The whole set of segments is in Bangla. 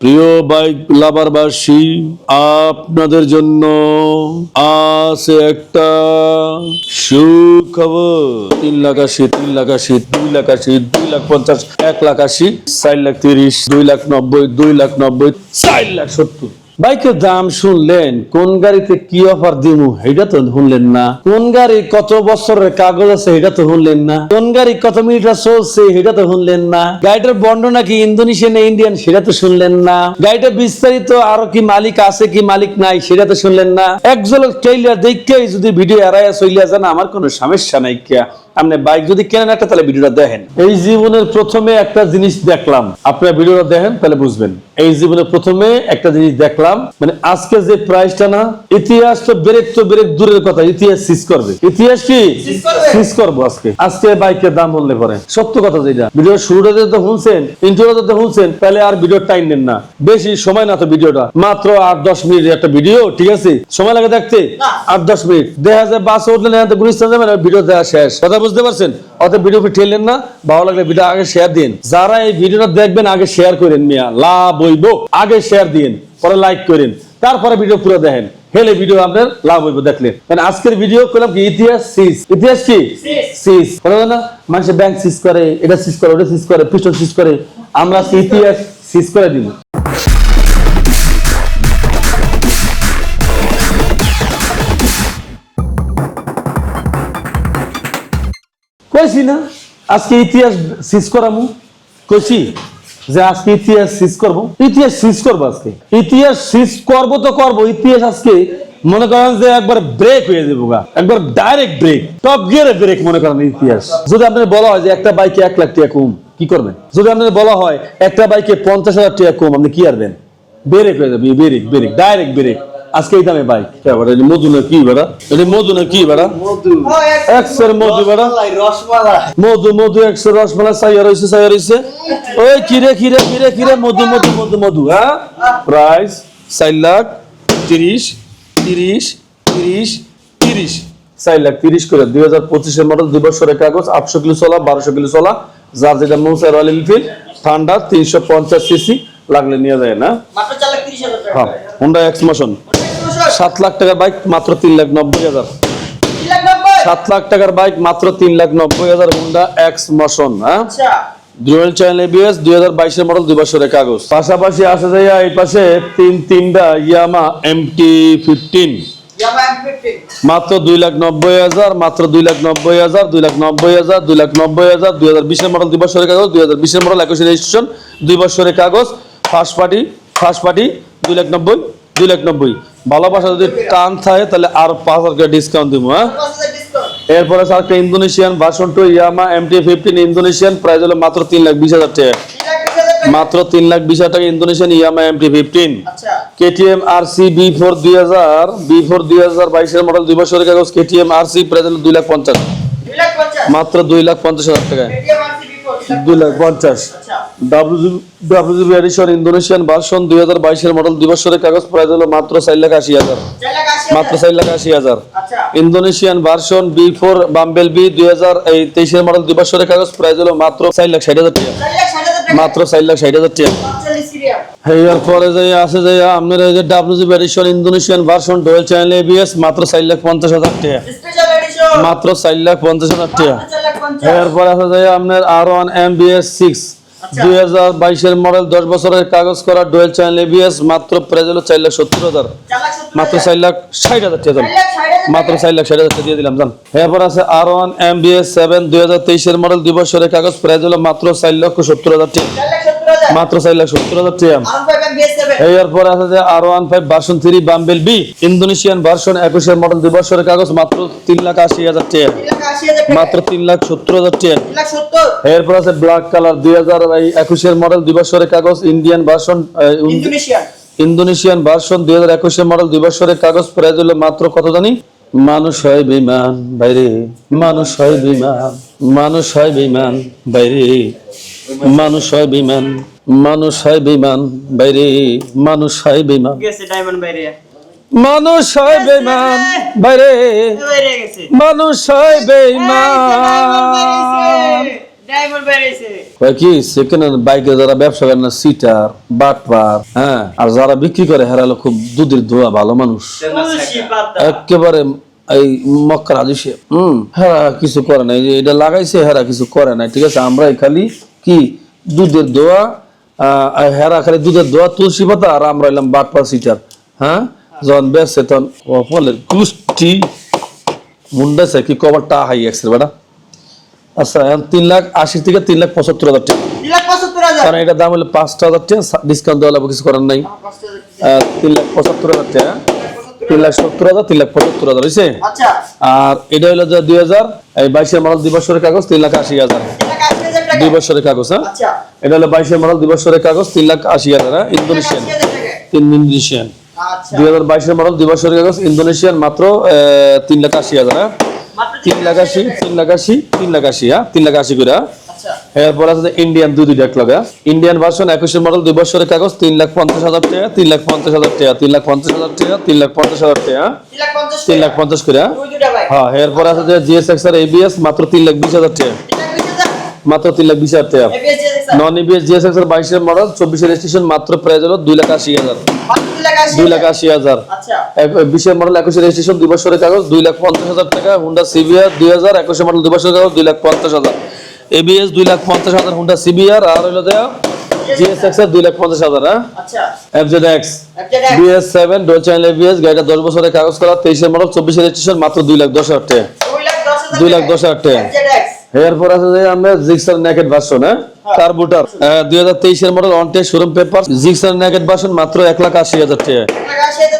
প্রিয় বাইক লাভারবাসী আপনাদের জন্য আছে একটা সুখবর। তিন লাখ আশি, তিন লাখ আশি, দুই লাখ আশি, দুই লাখ পঞ্চাশ, এক লাখ আশি, চার লাখ তিরিশ, দুই লাখ নব্বই, দুই লাখ নব্বই, চার লাখ সত্তর। বাইকের দাম শুনলেন, কোন গাড়িতে কি অফার দিমু এটা তো শুনলেন না। কোন গাড়ি কত বছরের কাগজ আছে এটা তো শুনলেন না। কোন গাড়ি কত মিটার চলছে এটা তো শুনলেন না। গাড়িটার বর্ণনা কি ইন্দোনেশিয়ান ইন্ডিয়ান সেটা তো শুনলেন না। গাড়িটা বিস্তারিত আরও কি মালিক আছে কি মালিক নাই সেটা তো শুনলেন না। একজন ট্রেইলার দেখেই যদি ভিডিও এড়াইয়া চলিয়া যান, আমার কোনো সমস্যা নাই কিয়া। আপনি বাইক যদি কেনেন একটা তাহলে ভিডিওটা দেখেন। এই জীবনের প্রথমে একটা জিনিস দেখলাম। আপনারা ভিডিওটা দেখেন তাহলে বুঝবেন। এই জীবনের প্রথমে একটা জিনিস দেখলাম মানে আজকে যে প্রাইসটা না ইতিহাস তো ব্রেক তো ব্রেক দূরের কথা ইতিহাস সিজ করবে। ইতিহাস কি? সিজ করব। আজকে। আজকে বাইকের দাম বললে পরে। সত্য কথা যেটা। ভিডিও শুরুটা তো শুনছেন ইন্টারভিউটা তো শুনছেন তাহলে আর ভিডিও টাইম নেন না। বেশি সময় না তো ভিডিওটা। মাত্র আট দশ মিনিট একটা ভিডিও ঠিক আছে? সময় লাগে দেখতে? আট দশ মিনিট। দেখা যায় বাস উঠলেন গুলিস্তান যাবেন ভিডিও দেওয়া শেষ। কথা বুঝতে পারছেন? অত ভিডিও ঠেললেন না ভালো লাগলে ভিডিও আগে শেয়ার দিন। যারা এই ভিডিওটা দেখবেন আগে শেয়ার করেন মিয়া। লাভ হইব আগে শেয়ার দিন পরে লাইক করেন। তারপরে ভিডিও পুরো দেখেন। হেলে ভিডিও আপনার লাভ হইব দেখলেন মানে আজকের ভিডিও করলাম কি? ইতিহাস সিজ। ইতিহাস কি? সিজ। বলে না মানুষের ব্যাংক সিজ করে এটা সিজ করে ওটা সিজ করে পিস্টন সিজ করে। আমরা ইতিহাস সিজ করে দিব। কইছি না? আজকে ইতিহাস সিজ করামু। কইছি যে আজকে ইতিহাস সিজ করব। ইতিহাস সিজ করব আজকে। ইতিহাস সিজ করব তো করব। ইতিহাস আজকে মনে করেন যে একবার ব্রেক হয়ে যাব গা। একবার ডাইরেক্ট ব্রেক টপ গিয়ারে ব্রেক মনে করেন ইতিহাস। যদি আপনার বলা হয় যে একটা বাইকে এক লাখ টাকা কম, কি করবেন? যদি আপনার বলা হয় একটা বাইকে পঞ্চাশ হাজার টাকা কম, আপনি কি আরবেন ব্রেক হয়ে যাবে ব্রেক ব্রেক ডাইরেক্ট ব্রেক আজকে এই দামে বাইক মধু না কি বেড়া এটা মধু না কি বেড়া একশোর মধু বেড়া রসমালাই মধু মধু একশো রসমালাই চাইয়া রয়েছে চাইয়া রয়েছে ওই কিরে কিরে কিরে কিরে মধু মধু মধু মধু হ্যাঁ? প্রাইস চার লাখ তিরিশ তিরিশ তিরিশ তিরিশ। চার লাখ তিরিশ করে দুই হাজার পঁচিশের মডেল দুই বছরের কাগজ আটশো কিলো চলা বারোশো কিলো চলা যার যেটা মৌসা রয়্যাল এনফিল্ড ঠান্ডা তিনশো পঞ্চাশ সিসি লাগলে নিয়ে যায় না? মাত্র চার লাখ তিরিশ হাজার টাকা। হ্যাঁ হুন্ডা এক্সমোশন সাত লাখ টাকার বাইক মাত্র তিন লাখ নব্বই হাজার। সাত লাখ টাকার বাইক মাত্র তিন লাখ নব্বই হাজার হুন্ডা এক্স মোশন হ্যাঁ? আচ্ছা। ডুয়েল চ্যানেল এবিএস দুই হাজার বাইশের মডেল দুই বছরের কাগজ। পাশাপাশি আসা যায় এই পাশে তিন তিনটা ইয়ামা এমটি ফিফটিন এম মাত্র দুই লাখ নব্বই হাজার মাত্র দুই লাখ নব্বই হাজার দুই লাখ নব্বই হাজার দুই লাখ নব্বই হাজার দুই হাজার বিশের মডেল দুই বছরের কাগজ দুই হাজার বিশের মডেল একুশে রেজিস্ট্রেশন দুই বছরের কাগজ ফার্স্ট পার্টি ফার্স্ট পার্টি দুই লাখ নব্বই দুই লাখ নব্বই। ভালোবাসা যদি টান থাকে তাহলে আর পাঁচ হাজার ডিসকাউন্ট দিব হ্যাঁ? এরপরে আছে একটা Indonesian version two Yamaha MT fifteen Indonesian price হলো মাত্র তিন লাখ বিশ হাজার টাকা। মাত্র তিন লাখ বিশ হাজার টাকা ইন্দোনেশিয়ান ইয়ামা এমটি ফিফটিন আচ্ছা। KTM R C B four দুই হাজার বি ফোর দুই হাজার বাইশের মডেল দুই বছরের কাগজ কেটিএম আর সি প্রাইস হলো দুই লাখ পঞ্চাশ। দুই লাখ পঞ্চাশ। মাত্র দুই লাখ পঞ্চাশ হাজার টাকা দুই লাখ পঞ্চাশ। আচ্ছা W W edition Indonesian version দুই হাজার বাইশের মডেল দুই বছরের কাগজ প্রাইস হলো মাত্র চার লাখ আশি হাজার। মাত্র চার লাখ আশি হাজার। Indonesian version B four bumblebee দুই হাজার এই তেইশের মডেল দুই বছরের কাগজ প্রাইস হলো মাত্র চার লাখ ষাট হাজার টাকা। লাখ ষাট হাজার টাকা। মাত্র চার লাখ ষাট হাজার টাকা। এর পরে যে আছে যে আপনার এই যে WG edition Indonesian version dual channel ABS মাত্র চার লাখ পঞ্চাশ হাজার টাকা। মাত্র চার লাখ পঞ্চাশ হাজার টাকা। এরপর আছে যে আপনার R one M BS six. দুই হাজার বাইশের মডেল দশ বছরের কাগজ করা ডুয়েল চ্যানেল এবিএস মাত্র প্রাইস হলো চার লাখ সত্তর হাজার মাত্র। চার লাখ ষাট হাজার টাকা মাত্র। চার লাখ ষাট হাজার দিয়ে দিলাম জান এরপর আছে R one M BS seven দুই হাজার তেইশের মডেল দুই বছরের কাগজ প্রাইস হলো মাত্র চার লক্ষ সত্তর হাজার টাকা মাত্র চার লাখ সত্তর হাজার টাকা R five M BS seven এরপর আছে যে R one five version three bumblebee Indonesian version একুশের মডেল দুই বছরের কাগজ মাত্র তিন লাখ আশি হাজার টাকা। মাত্র তিন লাখ সত্তর হাজার সত্তর। এরপর আছে ব্ল্যাক কালার দুই হাজার একুশের মডেল দুই বছরের কাগজ ইন্ডিয়ান ভার্সন ইন্দোনেশিয়ান ভার্সন দুই হাজার একুশের মডেল দুই বছরের কাগজ হলো মাত্র কত জানি? মানুষ হয় বিমান বাইরে। মানুষ হয় বিমান মানুষ হয় বিমান বাইরে। মানুষ হয় বিমান মানুষ হয় বিমান বাইরে মানুষ হয় বিমান। গেছে ডায়মন্ড বাইরে। মানুষ হয় বেমান বাইরে বাইরে মানুষ হয় বেমান। কি সেকেন্ড হ্যান্ড বাইকে যারা ব্যবসা করে না সিটার বাটপার হ্যাঁ আর যারা বিক্রি করে হেরালো খুব দুধের ধোয়া ভালো মানুষ। একেবারে এই মক্কার আদিসে হম হেরা কিছু করে না এটা লাগাইছে হেরা কিছু করে না ঠিক আছে? আমরা খালি কি? দুধের দোয়া হেরা খালি দুধের দোয়া তুলসী পাতা আর আমরা এলাম বাটপার সিটার হ্যাঁ? যখন বেসছে তখন ফলের কুষ্টি মুন্ডাছে কি কভারটা হাই এক্সের বেটা? আচ্ছা এখন তিন লাখ আশি থেকে তিন লাখ পঁচাত্তর হাজার টাকা। কারণ এটা দাম হলে পাঁচটা হাজার টাকা ডিসকাউন্ট দেওয়া লাগবে কিছু করার নাই। তিন লাখ পঁচাত্তর হাজার টাকা। তিন লাখ সত্তর হাজার তিন লাখ পঁচাত্তর হাজার হয়েছে আচ্ছা। আর এটা হলো যে দুই হাজার এই বাইশের মডেল দুই বছরের কাগজ তিন লাখ আশি হাজার দুই বছরের কাগজ হ্যাঁ? আচ্ছা। এটা হলো বাইশের মডেল দুই বছরের কাগজ তিন লাখ আশি হাজার হ্যাঁ? ইন্দোনেশিয়ান। তিন ইন্দোনেশিয়ান। আচ্ছা। দুই হাজার বাইশের মডেল দুই বছরের কাগজ ইন্দোনেশিয়ান মাত্র তিন লাখ আশি হাজার হ্যাঁ? তিন লাখ আশি তিন লাখ আশি তিন লাখ আশি হ্যাঁ? তিন লাখ আশি করে হ্যাঁ? এরপর আছে ইন্ডিয়ান দুই দুইটা লগা ইন্ডিয়ান ভার্সন একুশের মডেল দুই বছরের কাগজ তিন লাখ পঞ্চাশ হাজার টাকা তিন লাখ পঞ্চাশ হাজার টাকা তিন লাখ পঞ্চাশ হাজার টাকা তিন লাখ পঞ্চাশ হাজার টাকা তিন লাখ পঞ্চাশ করে। হ্যাঁ? হ্যাঁ এরপর আছে যে আর এবিএস মাত্র তিন লাখ বিশ হাজার টাকা। মাত্র তিন লাখ বিশ হাজার টাকা। নন এবিএস জিএসএক্স এর বাইশের মডেল চব্বিশের রেজিস্ট্রেশন মাত্র প্রাইস হলো দুই লাখ আশি হাজার। দুই লাখ আশি হাজার। আচ্ছা। বিশের মডেল একুশের রেজিস্ট্রেশন দুই বছরের কাগজ দুই লাখ পঞ্চাশ হাজার টাকা। হুন্ডা সিবিআর দুই হাজার একুশের মডেল দুই বছরের কাগজ দুই লাখ পঞ্চাশ হাজার। এবিএস দুই লাখ পঞ্চাশ হাজার হুন্ডা সিবিআর আর হলো দেয়া জিএসএক্স এর দুই লাখ পঞ্চাশ হাজার হ্যাঁ? FZ X BS seven dual channel ABS গাড়িটা দশ বছরের কাগজ করা তেইশের মডেল চব্বিশের রেজিস্ট্রেশন মাত্র দুই লাখ দশ হাজার টাকা। দুই লাখ দশ হাজার টাকা। এরপর আছে যে আমরা জিক্সার নেকেট ভার্সন হ্যাঁ? কার্বুটার দুই হাজার তেইশের model one test showroom paper Gixxer naked version মাত্র এক লাখ আশি হাজার টাকা।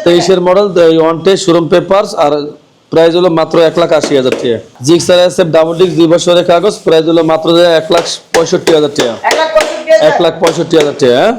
তেইশের model one test showroom paper আর প্রাইস হলো মাত্র এক লাখ আশি হাজার টাকা। জিক্সার এস এফ ডাবল ডিক্স দুই বছরের কাগজ প্রাইস হলো মাত্র এক লাখ পঁয়ষট্টি হাজার টাকা। এক লাখ পঁয়ষট্টি এক হাজার লাখ পঁয়ষট্টি হাজার টাকা হ্যাঁ?